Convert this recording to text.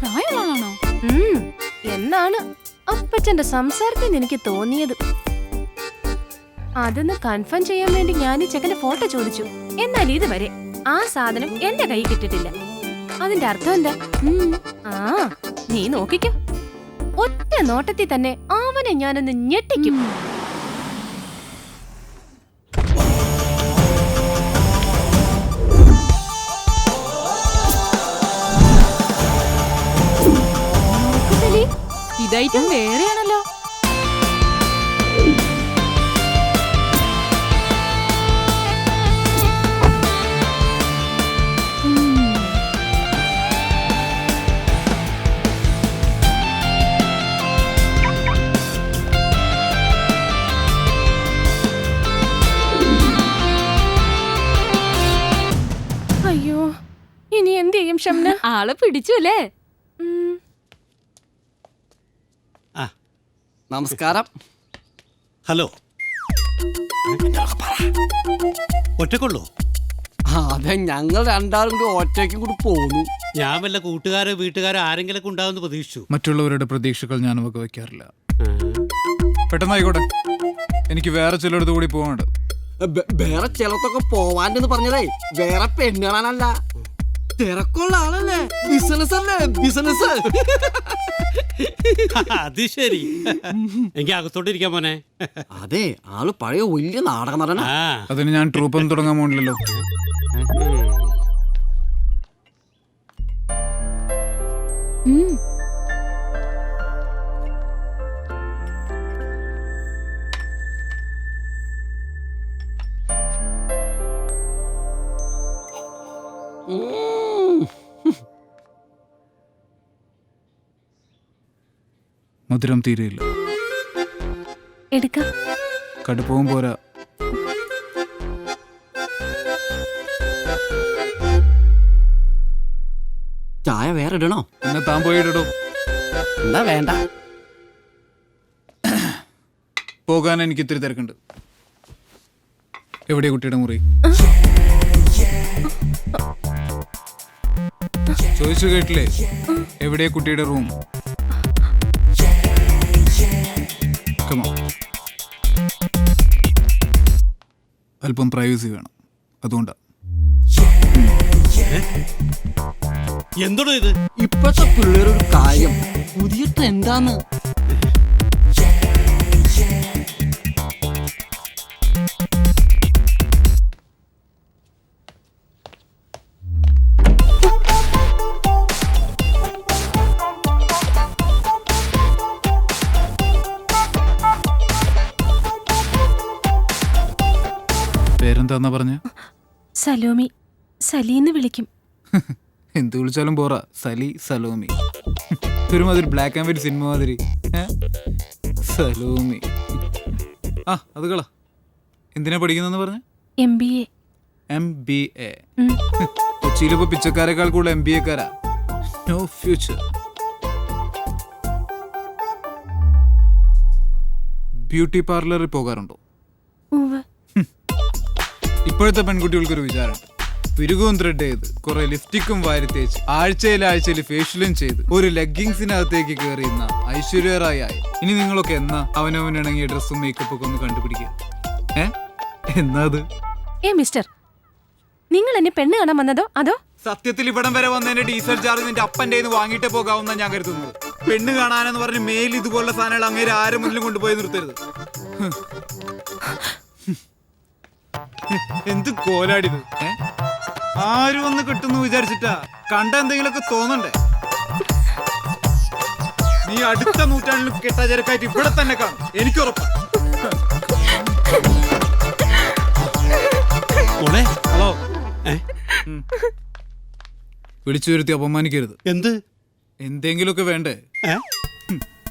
പ്രായമുള്ള ആളാണോ ഉം, എന്നാണ് അപ്പച്ചന്റെ സംസാരത്തിൽ എനിക്ക് തോന്നിയത്? അതൊന്ന് കൺഫേം ചെയ്യാൻ വേണ്ടി ഞാൻ ഈ ചെക്കന്റെ ഫോട്ടോ ചോദിച്ചു. എന്നാൽ ഇതുവരെ ആ സാധനം എന്റെ കൈ കിട്ടിട്ടില്ല അതിന്റെ അർത്ഥം എന്താ? ഉം, ആ നീ നോക്കിക്കോ. ഒറ്റ നോട്ടത്തിൽ തന്നെ അവനെ ഞാനൊന്ന് ഞെട്ടിക്കും. ഇതായിട്ടും വേറെയാണല്ലോ. അയ്യോ ഇനി എന്ത് ചെയ്യും ഷംന? ആളെ പിടിച്ചു അല്ലേ ഉം, ആ നമസ്കാരം. ഹലോ. ഒറ്റക്കുള്ളൂ? അതെ ഞങ്ങൾ രണ്ടാളും കൂടി ഒറ്റയ്ക്കും കൂടി പോന്നു. ഞാൻ വല്ല കൂട്ടുകാരോ വീട്ടുകാരോ ആരെങ്കിലും ഉണ്ടാവുമെന്ന് പ്രതീക്ഷിച്ചു. മറ്റുള്ളവരുടെ പ്രതീക്ഷകൾ ഞാൻ വയ്ക്കാറില്ല. പെട്ടെന്നായിക്കോട്ടെ. എനിക്ക് വേറെ ചിലയിടത്ത് കൂടി പോകാനുണ്ട് വേറെ ചിലത്തൊക്കെ പോവാണ്ടെന്ന് പറഞ്ഞതേ വേറെ പെണ്ണുകളാണല്ല. തിരക്കുള്ള ആളല്ലേ? ബിസിനസ് അല്ലേ ബിസിനസ് അത് ശരി. എനിക്ക് അകത്തോട്ടിരിക്കാൻ പോനെ അതെ ആൾ പഴയ വലിയ നാടക നടന. ആ. അതിന് ഞാൻ ട്രൂപ്പൊന്നും തുടങ്ങാൻ പോകണില്ലല്ലോ ഉം. മധുരം തീരെയില്ല. എടുക്കാം. കടുപ്പവും പോരാ. ചായ വേറെ ഇടണോ എന്നാ താൻ പോയിടോ എന്താ വേണ്ട. പോകാൻ എനിക്ക് ഇത്തിരി തിരക്കുണ്ട്. എവിടെയാ കുട്ടിയുടെ മുറി? ചോദിച്ചു കേട്ടില്ലേ? എവിടെയാ കുട്ടിയുടെ റൂം? Come on. അല്പം പ്രൈവസി വേണം. അതുകൊണ്ടാണ് എന്തോടോ ഇത്? ഇപ്പോഴത്തെ പിള്ളേരൊരു കാര്യം. പുതിയ ട്രെൻഡാന്ന് പേരെന്താന്നാ പറഞ്ഞ? സലോമി. സലീന്ന് വിളിക്കും. എന്ത് വിളിച്ചാലും പോറ. സലി സലോമി. ഒരുമാതിരി ബ്ലാക്ക് ആൻഡ് വൈറ്റ് സിനിമ മാതിരി. സലോമി. ആ അത് കള. എന്തിനാ പഠിക്കുന്നെന്ന് പറഞ്ഞ? M B A M B A കൊച്ചിയിലിപ്പോ പിച്ചക്കാരെക്കാൾ കൂടുതൽ എം ബി എക്കാരാ നോ ഫ്യൂച്ചർ ബ്യൂട്ടി പാർലറിൽ പോകാറുണ്ടോ? ഇപ്പോഴത്തെ പെൺകുട്ടികൾക്കൊരു വിചാരം. പിരുകവും ത്രെഡ് ചെയ്ത് കുറെ ലിപ്സ്റ്റിക്കും വാരി തേച്ച് ആഴ്ചയിൽ ആഴ്ചയിൽ ഫേഷ്യലും ചെയ്ത് ഒരു ലെഗിങ്സിനകത്തേക്ക് കയറിയുന്ന ഐശ്വര്യ റായ് ആയി. ഇനി നിങ്ങളൊക്കെ എന്നാ അവനവനിണങ്ങിയ ഡ്രസ്സും മേക്കപ്പ് ഒക്കെ ഒന്ന് കണ്ടുപിടിക്കുക ഏ? എന്നാ ഏ മിസ്റ്റർ നിങ്ങൾ എന്നെ പെണ്ണ് കാണാൻ വന്നതോ? അതോ? സത്യത്തിൽ ഇവിടം വരെ വന്നതിന്റെ ഡീസൽ ചാർജ് നിന്റെ അപ്പന്റെ വാങ്ങിട്ട് വാങ്ങിയിട്ടേ പോകാവുന്ന ഞാൻ കരുതുന്നത്. പെണ്ണ് കാണാനെന്ന് പറഞ്ഞ് മേലിതുപോലുള്ള സാധനങ്ങൾ അങ്ങേര് ആരും മുന്നിലും കൊണ്ടുപോയി നിർത്തരുത്. എന്ത് കോലാടിത്? ആരും ഒന്ന് കിട്ടുന്നു വിചാരിച്ചിട്ടാ. കണ്ട എന്തെങ്കിലുമൊക്കെ തോന്നണ്ടേ? നീ അടുത്ത നൂറ്റാണ്ടിലും കെട്ടാചരക്കായിട്ട് ഇവിടെ തന്നെ കാണും. എനിക്കുറപ്പാ ഹലോ? വിളിച്ചു വരുത്തി അപമാനിക്കരുത്. എന്ത്? എന്തെങ്കിലുമൊക്കെ വേണ്ടേ?